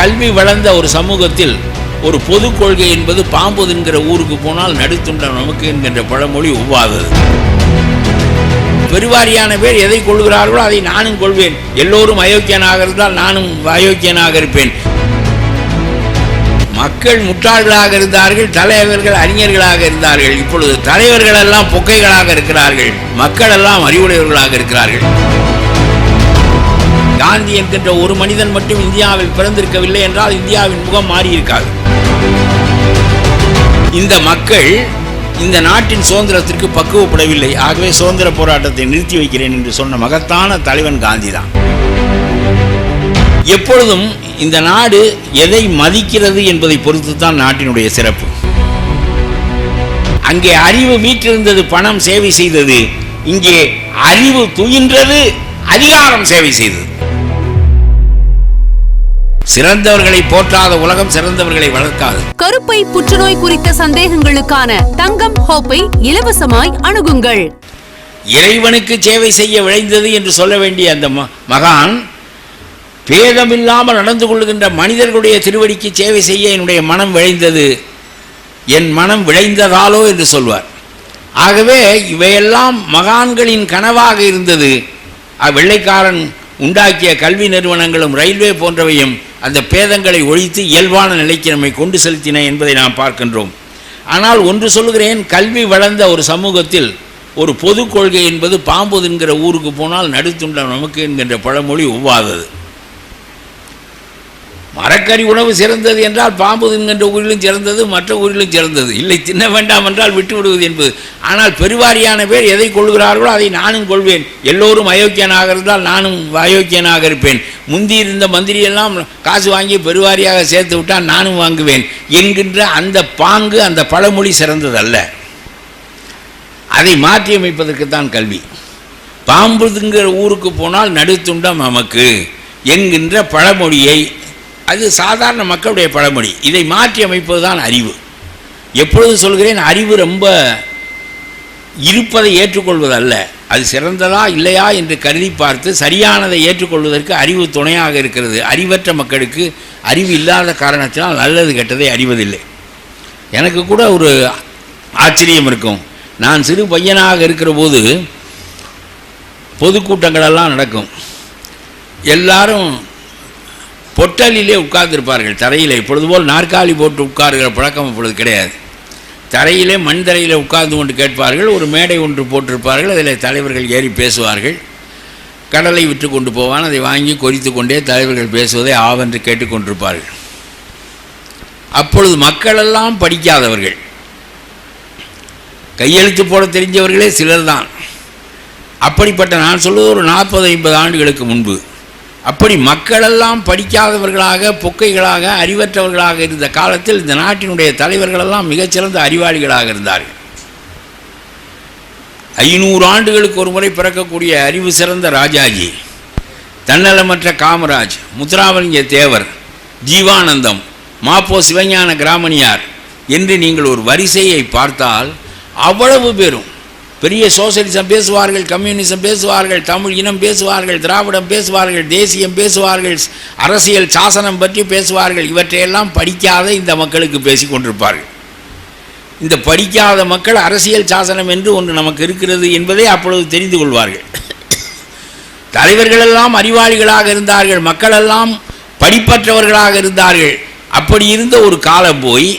கல்வி வளர்ந்த ஒரு சமூகத்தில் ஒரு பொது கொள்கை என்பது பாம்பு என்கிற ஊருக்கு போனால் நடுத்துண்ட நமக்கு என்கின்ற பழமொழி ஒவ்வாதது பெருவாரியான பேர் எதை கொள்கிறார்களோ அதை நானும் கொள்வேன். எல்லோரும் அயோக்கியனாக இருந்தால் நானும் அயோக்கியனாக இருப்பேன். மக்கள் முட்டாள்களாக இருந்தார்கள் தலைவர்கள் அறிஞர்களாக இருந்தார்கள். இப்பொழுது தலைவர்கள் எல்லாம் பொக்கைகளாக இருக்கிறார்கள். மக்கள் எல்லாம் அறிவுடையவர்களாக இருக்கிறார்கள். காந்தி என்கின்ற ஒரு மனிதன் மட்டும் இந்தியாவில் பிறந்திருக்கவில்லை என்றால் இந்தியாவின் முகம் மாறியிருக்காது. இந்த மக்கள் இந்த நாட்டின் சுதந்திரத்திற்கு பக்குவப்படவில்லை. ஆகவே சுதந்திர போராட்டத்தை நிறுத்தி வைக்கிறேன் என்று சொன்ன மகத்தான தலைவன் காந்தி தான் எப்பொழுதும் இந்த நாடு எதை மதிக்கிறது என்பதை பொறுத்து தான் நாட்டினுடைய சிறப்பு. அங்கே அறிவு மீட்டிருந்தது பணம் சேவை செய்தது. இங்கே அறிவு துயின்றது அதிகாரம் சேவை செய்தது. சிறந்தவர்களை போற்றாத உலகம் சிறந்தவர்களை வளர்க்காது. கருப்பை புற்றுநோய் குறித்த சந்தேகங்களுக்கான தங்கம் ஹோப்பை இலவசமாய் அணுகுங்கள். இறைவனுக்கு சேவை செய்ய விளைந்தது என்று சொல்ல வேண்டிய அந்த மகான் பேதமில்லாமல் நடந்து கொள்கின்ற மனிதர்களுடைய திருவடிக்கு சேவை செய்ய என்னுடைய மனம் விளைந்தது என் மனம் விளைந்ததாலோ என்று சொல்வார். ஆகவே இவையெல்லாம் மகான்களின் கனவாக இருந்தது. வெள்ளைக்காரன் உண்டாக்கிய கல்வி நிறுவனங்களும் ரயில்வே போன்றவையும் அந்த பேதங்களை ஒழித்து இயல்பான நிலைக்கு நம்மை கொண்டு செலுத்தின என்பதை நாம் பார்க்கின்றோம். ஆனால் ஒன்று சொல்கிறேன் கல்வி வளர்ந்த ஒரு சமூகத்தில் ஒரு பொது கொள்கை என்பது பாம்பு என்கிற ஊருக்கு போனால் நடுத்துண்டம் நமக்கு என்கின்ற பழமொழி ஒவ்வாதது. மரக்கறி உணவு சிறந்தது என்றால் பாம்பு தின்கின்ற ஊரிலும் சிறந்தது மற்ற ஊரிலும் சிறந்தது. இல்லை தின்ன வேண்டாம் என்றால் விட்டு விடுவது என்பது. ஆனால் பெருவாரியான பேர் எதை கொள்கிறார்களோ அதை நானும் கொள்வேன். எல்லோரும் அயோக்கியனாக இருந்தால் நானும் அயோக்கியனாக இருப்பேன். முந்தி இருந்த மந்திரியெல்லாம் காசு வாங்கி பெருவாரியாக சேர்த்து விட்டால் நானும் வாங்குவேன் என்கின்ற அந்த பாங்கு அந்த பழமொழி சிறந்ததல்ல. அதை மாற்றியமைப்பதற்குத்தான் கல்வி. பாம்புதுங்கிற ஊருக்கு போனால் நடுத்துண்டம் நமக்கு என்கின்ற பழமொழியை அது சாதாரண மக்களுடைய பழமொழி. இதை மாற்றி அமைப்பது தான் அறிவு. எப்பொழுது சொல்கிறேன் அறிவு ரொம்ப இருப்பதை ஏற்றுக்கொள்வதல்ல. அது சிறந்ததா இல்லையா என்று கருதி பார்த்து சரியானதை ஏற்றுக்கொள்வதற்கு அறிவு துணையாக இருக்கிறது. அறிவற்ற மக்களுக்கு அறிவு இல்லாத காரணத்தினால் நல்லது கெட்டதை அறிவதில்லை. எனக்கு கூட ஒரு ஆச்சரியம் இருக்கும். நான் சிறு பையனாக இருக்கிற போது பொதுக்கூட்டங்களெல்லாம் நடக்கும். எல்லாரும் பொட்டலிலே உட்கார்ந்திருப்பார்கள் தரையிலே. இப்பொழுது போல் நாற்காலி போட்டு உட்காருகிற பழக்கம் இப்பொழுது கிடையாது. தரையிலே மண் தரையில் உட்கார்ந்து கொண்டு கேட்பார்கள். ஒரு மேடை ஒன்று போட்டிருப்பார்கள். அதில் தலைவர்கள் ஏறி பேசுவார்கள். கடலை விற்று கொண்டு போவான். அதை வாங்கி கொறித்து கொண்டே தலைவர்கள் பேசுவதை ஆவென்று கேட்டுக்கொண்டிருப்பார்கள் அப்பொழுது மக்களெல்லாம் படிக்காதவர்கள். கையெழுத்து போட தெரிஞ்சவர்களே சிலர்தான். அப்படிப்பட்ட நான் சொல்வது ஒரு நாற்பது ஐம்பது ஆண்டுகளுக்கு முன்பு. அப்படி மக்களெல்லாம் படிக்காதவர்களாக பொக்கைகளாக அறிவற்றவர்களாக இருந்த காலத்தில் இந்த நாட்டினுடைய தலைவர்களெல்லாம் மிகச்சிறந்த அறிவாளிகளாக இருந்தார்கள். ஐநூறு ஆண்டுகளுக்கு ஒரு முறை பிறக்கக்கூடிய அறிவு சிறந்த ராஜாஜி தன்னலமற்ற காமராஜ் முத்துராமலிங்க தேவர் ஜீவானந்தம் மாப்போ சிவஞான கிராமணியார் என்று நீங்கள் ஒரு வரிசையை பார்த்தால் அவ்வளவு பேரும் பெரிய சோசியலிசம் பேசுவார்கள் கம்யூனிசம் பேசுவார்கள் தமிழ் இனம் பேசுவார்கள் திராவிடம் பேசுவார்கள் தேசியம் பேசுவார்கள் அரசியல் சாசனம் பற்றி பேசுவார்கள். இவற்றையெல்லாம் படிக்காத இந்த மக்களுக்கு பேசிக் கொண்டிருப்பார்கள். இந்த படிக்காத மக்கள் அரசியல் சாசனம் என்று ஒன்று நமக்கு இருக்கிறது என்பதை அப்பொழுது தெரிந்து கொள்வார்கள். தலைவர்களெல்லாம் அறிவாளிகளாக இருந்தார்கள் மக்களெல்லாம் படிப்பற்றவர்களாக இருந்தார்கள். அப்படி இருந்த ஒரு காலம் போய்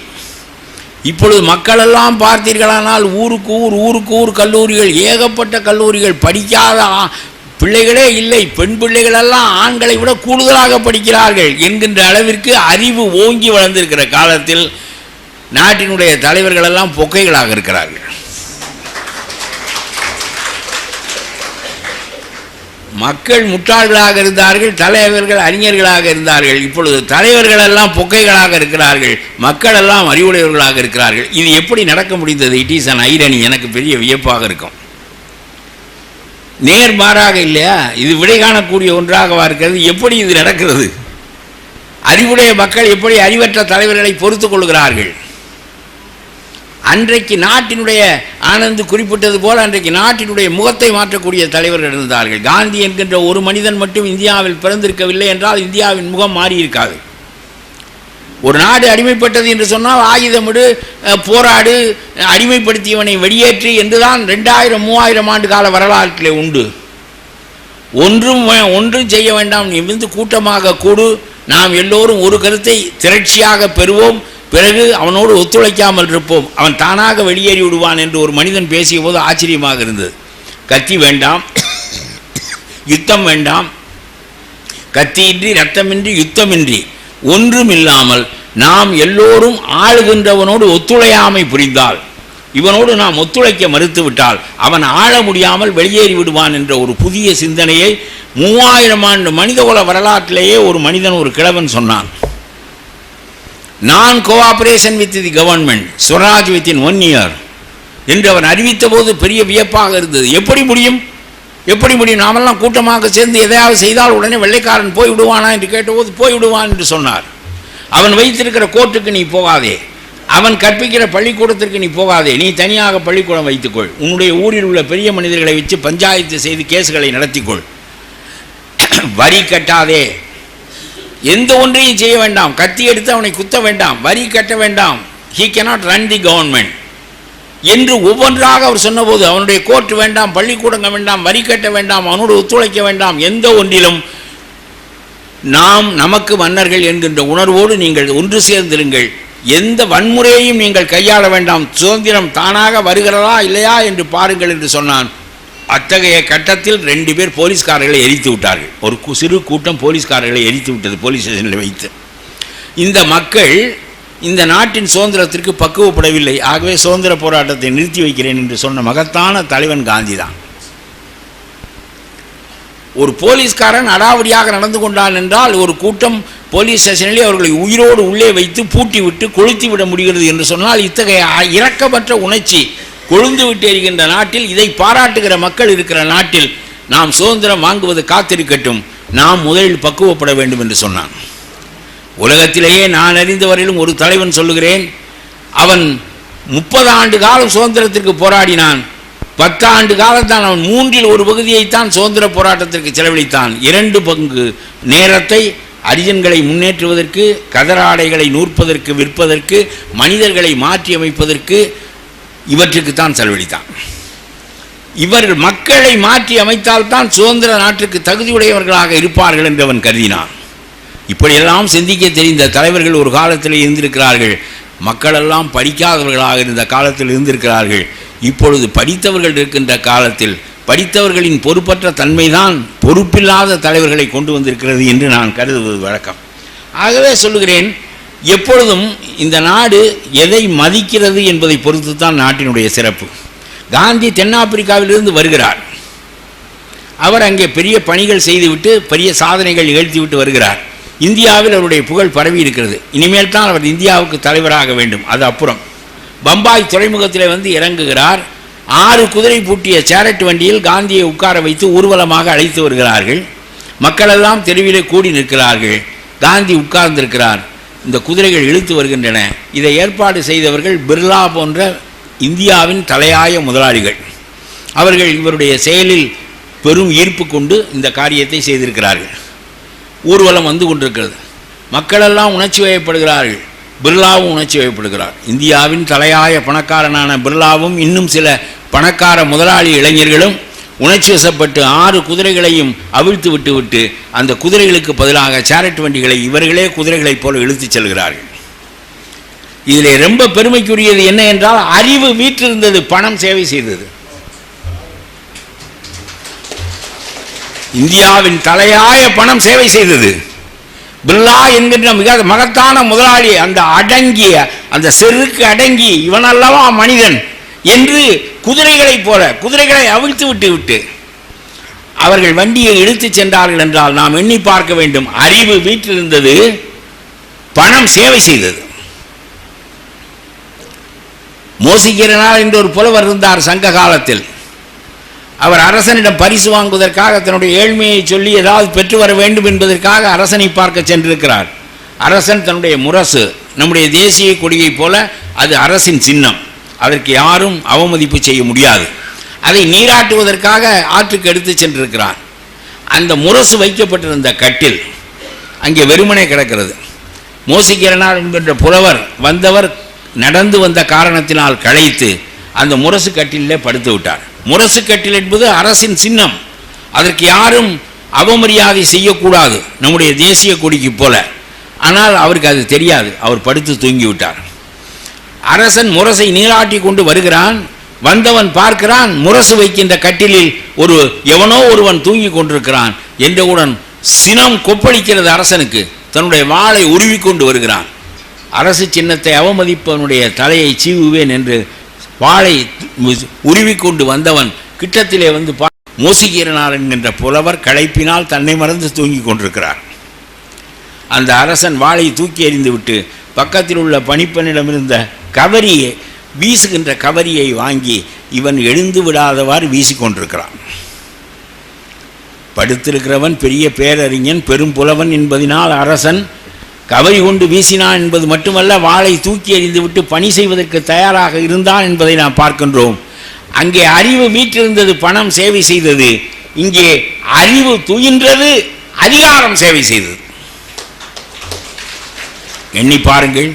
இப்பொழுது மக்களெல்லாம் பார்த்தீர்களானால் ஊருக்கு ஊர் ஊருக்கு ஊர் கல்லூரிகள் ஏகப்பட்ட கல்லூரிகள் படிக்காத ஆ- பிள்ளைகளே இல்லை. பெண் பிள்ளைகளெல்லாம் ஆண்களை விட கூடுதலாக படிக்கிறார்கள் என்கின்ற அளவிற்கு அறிவு ஓங்கி வளர்ந்திருக்கிற காலத்தில் நாட்டினுடைய தலைவர்கள் எல்லாம் பொக்கைகளாக இருக்கிறார்கள். மக்கள் முட்டாள்களாக இருந்தார்கள் தலைவர்கள் அறிஞர்களாக இருந்தார்கள். இப்பொழுது தலைவர்கள் எல்லாம் பொக்கைகளாக இருக்கிறார்கள் மக்கள் எல்லாம் அறிவுடையவர்களாக இருக்கிறார்கள். இது எப்படி நடக்க முடிந்தது? இட் இஸ் அன் ஐரணி எனக்கு பெரிய வியப்பாக இருக்கும். நேர்மாறாக இல்லையா? இது விடை காணக்கூடிய ஒன்றாகவா இருக்கிறது? எப்படி இது நடக்கிறது? அறிவுடைய மக்கள் எப்படி அறிவற்ற தலைவர்களை பொறுத்துக் கொள்கிறார்கள்? அன்றைக்கு நாட்டினுடைய ஆனந்து குறிப்பிட்டது போல அன்றைக்கு நாட்டினுடைய முகத்தை மாற்றக்கூடிய தலைவர்கள் இருந்தார்கள் காந்தி என்கின்ற ஒரு மனிதன் மட்டும் இந்தியாவில் பிறந்திருக்கவில்லை என்றால் இந்தியாவின் முகம் மாறியிருக்காது. ஒரு நாடு அடிமைப்பட்டது என்று சொன்னால் ஆயுதமிடு போராடு அடிமைப்படுத்தியவனை வெளியேற்றி என்றுதான் ரெண்டாயிரம் மூவாயிரம் ஆண்டு கால வரலாற்றிலே உண்டு. ஒன்றும் ஒன்றும் செய்ய வேண்டாம். நீ வந்து கூட்டமாக கூடு. நாம் எல்லோரும் ஒரு கருத்தை திரட்சியாக பெறுவோம். பிறகு அவனோடு ஒத்துழைக்காமல் இருப்போம். அவன் தானாக வெளியேறி விடுவான் என்று ஒரு மனிதன் பேசிய போது ஆச்சரியமாக இருந்தது. கத்தி வேண்டாம். யுத்தம் வேண்டாம். கத்தியின்றி ரத்தமின்றி யுத்தமின்றி ஒன்றும் இல்லாமல் நாம் எல்லோரும் ஆளுகின்றவனோடு ஒத்துழையாமை புரிந்தால் இவனோடு நாம் ஒத்துழைக்க மறுத்துவிட்டால் அவன் ஆள முடியாமல் வெளியேறி விடுவான் என்ற ஒரு புதிய சிந்தனையை மூவாயிரம் ஆண்டு மனிதகுல வரலாற்றிலேயே ஒரு மனிதன் ஒரு கிழவன் சொன்னான். நான் cooperation with the government Swaraj with in one year என்று அவன் அறிவித்த போது பெரிய வியப்பாக இருந்தது. எப்படி முடியும்? எப்படி முடியும்? நாமெல்லாம் கூட்டமாக சேர்ந்து எதையாவது செய்தால் உடனே வெள்ளைக்காரன் போய் விடுவானா என்று கேட்டபோது போய் விடுவான் என்று சொன்னார். அவன் வைத்திருக்கிற கோர்ட்டுக்கு நீ போகாதே. அவன் கற்பிக்கிற பள்ளிக்கூடத்திற்கு நீ போகாதே. நீ தனியாக பள்ளிக்கூடம் வைத்துக்கொள். உன்னுடைய ஊரில் உள்ள பெரிய மனிதர்களை வச்சு பஞ்சாயத்து செய்து கேஸ்களை நடத்திக்கொள். வரி கட்டாதே. எந்த ஒன்றையும் செய்ய வேண்டாம். கத்தி எடுத்து அவனை குத்த வேண்டாம். வரி கட்ட வேண்டாம். He cannot run the government என்று ஒவ்வொன்றாக அவர் சொன்னபோது அவனுடைய கோர்ட் வேண்டாம் பள்ளிக்கூடங்க வேண்டாம் வரி கட்ட வேண்டாம் அவனோடு ஒத்துழைக்க வேண்டாம். எந்த ஒன்றிலும் நாம் நமக்கு மன்னர்கள் என்கின்ற உணர்வோடு நீங்கள் ஒன்று சேர்ந்திருங்கள். எந்த வன்முறையையும் நீங்கள் கையாள வேண்டாம். சுதந்திரம் தானாக வருகிறதா இல்லையா என்று பாருங்கள் என்று சொன்னான். அத்தகைய கட்டத்தில் ரெண்டு பேர் போலீஸ்காரர்களை எரித்து விட்டார்கள். ஒரு சிறு கூட்டம் போலீஸ்காரர்களை எரித்து விட்டது போலீஸ் ஸ்டேஷனில் வைத்து. இந்த மக்கள் இந்த நாட்டின் சுதந்திரத்திற்கு பக்குவப்படவில்லை. ஆகவே சுதந்திர போராட்டத்தை நிறுத்தி வைக்கிறேன் என்று சொன்ன மகத்தான தலைவன் காந்தி தான். ஒரு போலீஸ்காரன் அடாவடியாக நடந்து கொண்டான் என்றால் ஒரு கூட்டம் போலீஸ் ஸ்டேஷனிலே அவர்களை உயிரோடு உள்ளே வைத்து பூட்டி விட்டு கொளுத்தி விட முடிகிறது என்று சொன்னால் இத்தகைய இரக்கமற்ற உணர்ச்சி கொழுந்து விட்டிருக்கின்ற நாட்டில் இதை பாராட்டுகிற மக்கள் இருக்கிற நாட்டில் நாம் சுதந்திரம் வாங்குவது காத்திருக்கட்டும். நாம் முதலில் பக்குவப்பட வேண்டும் என்று சொன்னான். உலகத்திலேயே நான் அறிந்தவரையிலும் ஒரு தலைவன் சொல்லுகிறேன். அவன் முப்பது ஆண்டு காலம் சுதந்திரத்திற்கு போராடினான். பத்து ஆண்டு காலத்தான் அவன் மூன்றில் ஒரு பகுதியைத்தான் சுதந்திர போராட்டத்திற்கு செலவழித்தான். இரண்டு பங்கு நேரத்தை அரிஜன்களை முன்னேற்றுவதற்கு கதராடைகளை நூற்பதற்கு விற்பதற்கு மனிதர்களை மாற்றி அமைப்பதற்கு இவற்றுக்குத்தான் செலவழித்தான் இவர் மக்களை மாற்றி அமைத்தால்தான் சுதந்திர நாட்டுக்கு தகுதியுடையவர்களாக இருப்பார்கள் என்று அவன் கருதினான். இப்படியெல்லாம் சிந்திக்க தெரிந்த தலைவர்கள் ஒரு காலத்தில் இருந்திருக்கிறார்கள். மக்களெல்லாம் படிக்காதவர்களாக இருந்த காலத்தில் இருந்திருக்கிறார்கள். இப்பொழுது படித்தவர்கள் இருக்கின்ற காலத்தில் படித்தவர்களின் பொறுப்பற்ற தன்மைதான் பொறுப்பில்லாத தலைவர்களை கொண்டு வந்திருக்கிறது என்று நான் கருதுவது வழக்கம். ஆகவே சொல்லுகிறேன் எப்பொழுதும் இந்த நாடு எதை மதிக்கிறது என்பதை பொறுத்து தான் நாட்டினுடைய சிறப்பு. காந்தி தென்னாப்பிரிக்காவிலிருந்து வருகிறார். அவர் அங்கே பெரிய பணிகள் செய்துவிட்டு பெரிய சாதனைகள் நிகழ்த்திவிட்டு வருகிறார். இந்தியாவில் அவருடைய புகழ் பரவி இருக்கிறது. இனிமேல் தான் அவர் இந்தியாவுக்கு தலைவராக வேண்டும். அது அப்புறம். பம்பாய் துறைமுகத்தில் வந்து இறங்குகிறார். ஆறு குதிரை பூட்டிய சேரட் வண்டியில் காந்தியை உட்கார வைத்து ஊர்வலமாக அழைத்து வருகிறார்கள். மக்களெல்லாம் தெருவிலே கூடி நிற்கிறார்கள். காந்தி உட்கார்ந்திருக்கிறார். இந்த குதிரைகள் இழுத்து வருகின்றன. இதை ஏற்பாடு செய்தவர்கள் பிர்லா போன்ற இந்தியாவின் தலையாய முதலாளிகள். அவர்கள் இவருடைய செயலில் பெரும் ஈர்ப்பு கொண்டு இந்த காரியத்தை செய்திருக்கிறார்கள். ஊர்வலம் வந்து கொண்டிருக்கிறது. மக்களெல்லாம் உணர்ச்சி வயப்படுகிறார்கள் பிர்லாவும் உணர்ச்சி வயப்படுகிறார் இந்தியாவின் தலையாய பணக்காரனான பிர்லாவும் இன்னும் சில பணக்கார முதலாளி இளைஞர்களும் உணர்ச்சி வசப்பட்டு ஆறு குதிரைகளையும் அவிழ்த்து விட்டு விட்டு அந்த குதிரைகளுக்கு பதிலாக சேரட் வண்டிகளை இவர்களே குதிரைகளைப் போல இழுத்துச் செல்கிறார்கள். இதில் ரொம்ப பெருமைக்குரியது என்ன என்றால் அறிவு வீற்றிருந்தது பணம் சேவை செய்தது. இந்தியாவின் தலையாய பணம் சேவை செய்தது. பில்லா என்கின்ற மிக மகத்தான முதலாளி அந்த அடங்கிய அந்த செருக்கு அடங்கி இவனல்லவா மனிதன் என்று குதிரைகளைப் போல குதிரைகளை அவிழ்த்து விட்டு விட்டு அவர்கள் வண்டியை இழுத்துச் சென்றார்கள் என்றால் நாம் எண்ணி பார்க்க வேண்டும். அறிவு வீற்றிருந்தது பணம் சேவை செய்தது. மோசிக்கிறனார் என்று ஒரு புலவர் இருந்தார் சங்க காலத்தில். அவர் அரசனிடம் பரிசு வாங்குவதற்காக தன்னுடைய ஏழ்மையை சொல்லி ஏதாவது பெற்று வர வேண்டும் என்பதற்காக அரசனை பார்க்க சென்றிருக்கிறார். அரசன் தன்னுடைய முரசு நம்முடைய தேசிய கொடியைப் போல அது அரசின் சின்னம். அதற்கு யாரும் அவமதிப்பு செய்ய முடியாது. அதை நீராட்டுவதற்காக ஆற்றுக்கு எடுத்து சென்றிருக்கிறார். அந்த முரசு வைக்கப்பட்டிருந்த கட்டில் அங்கே வெறுமனே கிடக்கிறது. மோசிக்கிறனார் என்கின்ற புலவர் வந்தவர் நடந்து வந்த காரணத்தினால் களைத்து அந்த முரசு கட்டிலே படுத்து விட்டார். முரசு கட்டில் என்பது அரசின் சின்னம். அதற்கு யாரும் அவமரியாதை செய்யக்கூடாது. நம்முடைய தேசிய கொடிக்கு போல. ஆனால் அவருக்கு அது தெரியாது. அவர் படுத்து தூங்கி விட்டார் அரசன் முரசை நீராட்டி கொண்டு வருகிறான். வந்தவன் பார்க்கிறான் முரசு வைக்கின்ற கட்டிலில் ஒரு எவனோ ஒருவன் தூங்கி கொண்டிருக்கிறான் என்றவுடன் சினம் கொப்பளிக்கிறது அரசனுக்கு. தன்னுடைய வாளை உருவி கொண்டு வருகிறான். அரசு சின்னத்தை அவமதிப்பவனுடைய தலையை சீவுவேன் என்று வாளை உருவி கொண்டு வந்தவன் கிட்டத்திலே வந்து பா மோசிகீரனார் என்கின்ற புலவர் களைப்பினால் தன்னை மறந்து தூங்கி கொண்டிருக்கிறார். அந்த அரசன் வாளை தூக்கி எறிந்துவிட்டு பக்கத்தில் உள்ள பணிப்பெண்ணிடம் கவரியை வீசுகின்ற கவரியை வாங்கி இவன் எழுந்து விடாதவாறு வீசிக்கொண்டிருக்கிறான். படுத்திருக்கிறவன் பெரிய பேரறிஞன் பெரும் புலவன் என்பதினால் அரசன் கவரி கொண்டு வீசினான் என்பது மட்டுமல்ல வாளை தூக்கி எறிந்துவிட்டு பணி செய்வதற்கு தயாராக இருந்தான் என்பதை நாம் பார்க்கின்றோம். அங்கே அறிவு வீற்றிருந்தது பணம் சேவை செய்தது. இங்கே அறிவு துயின்றது அதிகாரம் சேவை செய்தது. எண்ணி பாருங்கள்.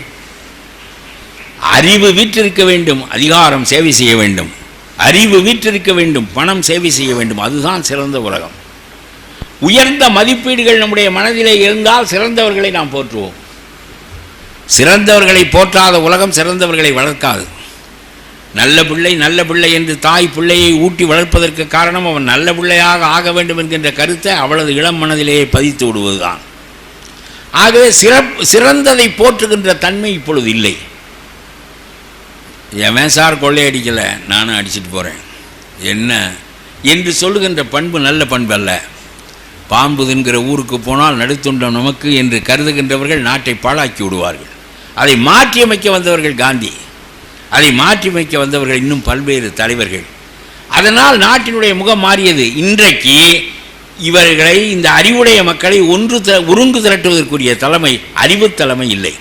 அறிவு வீற்றிருக்க வேண்டும் அதிகாரம் சேவை செய்ய வேண்டும். அறிவு வீற்றிருக்க வேண்டும் பணம் சேவை செய்ய வேண்டும். அதுதான் சிறந்த உலகம். உயர்ந்த மதிப்பீடுகள் நம்முடைய மனதிலே இருந்தால் சிறந்தவர்களை நாம் போற்றுவோம். சிறந்தவர்களை போற்றாத உலகம் சிறந்தவர்களை வளர்க்காது. நல்ல பிள்ளை நல்ல பிள்ளை என்று தாய் பிள்ளையை ஊட்டி வளர்ப்பதற்கு காரணம் அவன் நல்ல பிள்ளையாக ஆக வேண்டும் என்கின்ற கருத்தை அவளது இளம் மனதிலேயே பதித்து விடுவதுதான். ஆகவே சிறப் சிறந்ததை போற்றுகின்ற தன்மை இப்பொழுது இல்லை. எவன் சார் கொள்ளையடிக்கலை நானும் அடிச்சுட்டு போகிறேன் என்ன? என்று சொல்லுகின்ற பண்பு நல்ல பண்பு அல்ல. பாம்பு ஊருக்கு போனால் நடுத்துண்டம் நமக்கு என்று கருதுகின்றவர்கள் நாட்டை பாழாக்கி விடுவார்கள். அதை மாற்றியமைக்க வந்தவர்கள் காந்தி. அதை மாற்றியமைக்க வந்தவர்கள் இன்னும் பல்வேறு தலைவர்கள். அதனால் நாட்டினுடைய முகம் மாறியது. இன்றைக்கு இவர்களை இந்த அறிவுடைய மக்களை ஒன்று த ஒருங்கு திரட்டுவதற்குரிய தலைமை அறிவு தலைமை இல்லை.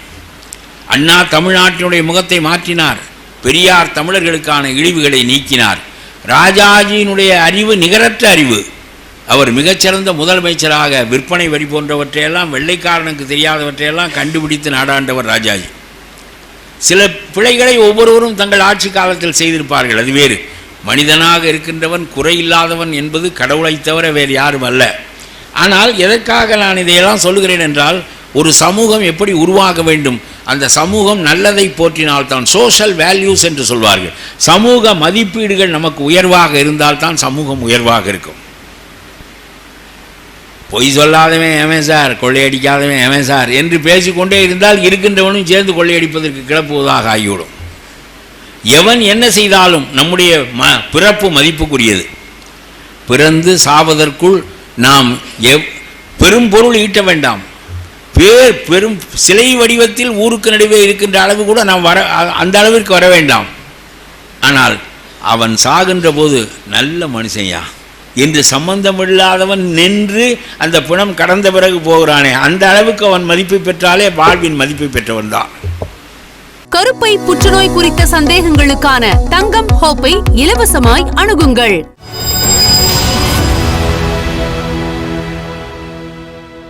அண்ணா தமிழ்நாட்டினுடைய முகத்தை மாற்றினார். பெரியார் தமிழர்களுக்கான இழிவுகளை நீக்கினார். ராஜாஜியினுடைய அறிவு நிகரற்ற அறிவு. அவர் மிகச்சிறந்த முதலமைச்சராக விற்பனை வரி போன்றவற்றையெல்லாம் வெள்ளைக்காரனுக்கு தெரியாதவற்றையெல்லாம் கண்டுபிடித்து நாடாண்டவர் ராஜாஜி. சில பிழைகளை ஒவ்வொருவரும் தங்கள் ஆட்சி காலத்தில் செய்திருப்பார்கள். அது வேறு. மனிதனாக இருக்கின்றவன் குறையில்லாதவன் என்பது கடவுளை தவிர வேறு யாரும் அல்ல. ஆனால் எதற்காக நான் இதையெல்லாம் சொல்லுகிறேன் என்றால் ஒரு சமூகம் எப்படி உருவாக வேண்டும்? அந்த சமூகம் நல்லதை போற்றினால்தான் சோஷியல் வேல்யூஸ் என்று சொல்வார்கள். சமூக மதிப்பீடுகள் நமக்கு உயர்வாக இருந்தால்தான் சமூகம் உயர்வாக இருக்கும். பொய் சொல்லாதவன் எவன் சார்? கொள்ளையடிக்காதவன் எவன் சார்? என்று பேசிக்கொண்டே இருந்தால் இருக்கின்றவனும் சேர்ந்து கொள்ளையடிப்பதற்கு கிளப்புவதாக ஆகிவிடும். எவன் என்ன செய்தாலும் நம்முடைய ம பிறப்பு மதிப்புக்குரியது. பிறந்து சாவதற்குள் நாம் எவ் பெரும் பொருள் ஈட்ட வேண்டாம். பேர் பெரும் சிலை வடிவத்தில் ஊருக்கு நடுவே இருக்கின்ற அளவு கூட நாம் வர அந்த அளவிற்கு வர வேண்டாம். ஆனால் அவன் சாகின்ற போது நல்ல மனுஷன்யா என்று சம்பந்தமில்லாதவன் நின்று அந்த பிணம் கடந்த பிறகு போகிறானே அந்த அளவுக்கு அவன் மதிப்பு பெற்றாலே வாழ்வின் மதிப்பு பெற்றவன் தான். கருப்பை புற்றுநோய் குறித்த சந்தேகங்களுக்கான தங்கம் ஹோப்பை இலவசமாய் அணுகுங்கள்.